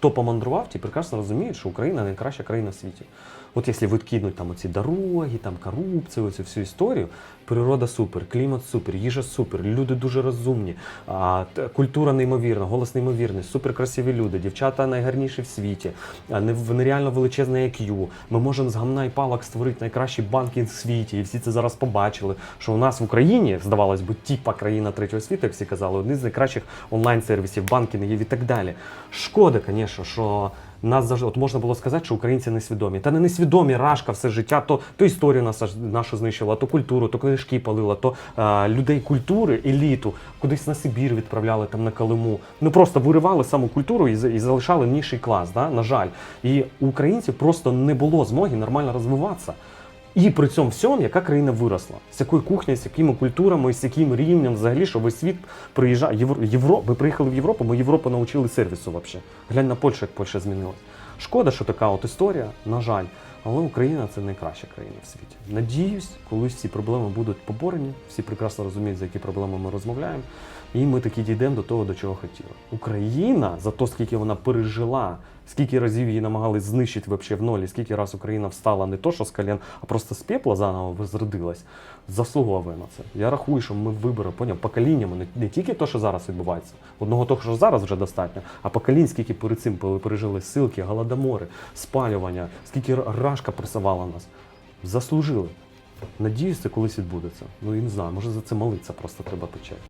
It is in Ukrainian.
хто помандрував, ті прекрасно розуміють, що Україна найкраща країна в світі. От якщо відкинуть там оці дороги, там корупцію, оцю всю історію, природа супер, клімат супер, їжа супер, люди дуже розумні, культура неймовірна, голос неймовірний, супер красиві люди, дівчата найгарніші в світі, нереально величезне IQ. Ми можемо з гамна і палок створити найкращий банкінг в світі, і всі це зараз побачили. Що у нас в Україні, здавалось би, тіпа країна третього світу, як всі казали, один з найкращих онлайн-сервісів, банкінгів і так далі. Шкода, звісно, що нас завжди от можна було сказати, що українці несвідомі. Та не несвідомі рашка все життя, то, то історію нас нашу знищила, то культуру, то книжки палила, то е, людей культури, еліту, кудись на Сибір відправляли там на Калиму. Ну просто виривали саму культуру і, і залишали ніший клас. Да? На жаль. І у українців просто не було змоги нормально розвиватися. І при цьому всьому, яка країна виросла, з якою кухнею, з якими культурами, з яким рівнем взагалі, що весь світ приїжджає. Євро... Євро... Ми приїхали в Європу, ми Європу навчили сервісу взагалі. Глянь на Польщу, як Польща змінилась. Шкода, що така от історія, на жаль. Але Україна це найкраща країна в світі. Надіюсь, колись ці проблеми будуть поборені. Всі прекрасно розуміють, за які проблеми ми розмовляємо. І ми таки дійдемо до того, до чого хотіли. Україна за те, скільки вона пережила, скільки разів її намагались знищити вообще в нолі, скільки раз Україна встала не то, що з колін, а просто з пепла заново возродилась, заслуговує на це. Я рахую, що ми вибори поняв поколіннями, не, не тільки те, що зараз відбувається, одного того, що зараз вже достатньо, а поколінь, скільки перед цим пережили силки, голодомори, спалювання, скільки р- присувала нас. Заслужили. Надіюсь, це колись відбудеться. Ну і не знаю, може за це молитися просто треба почати.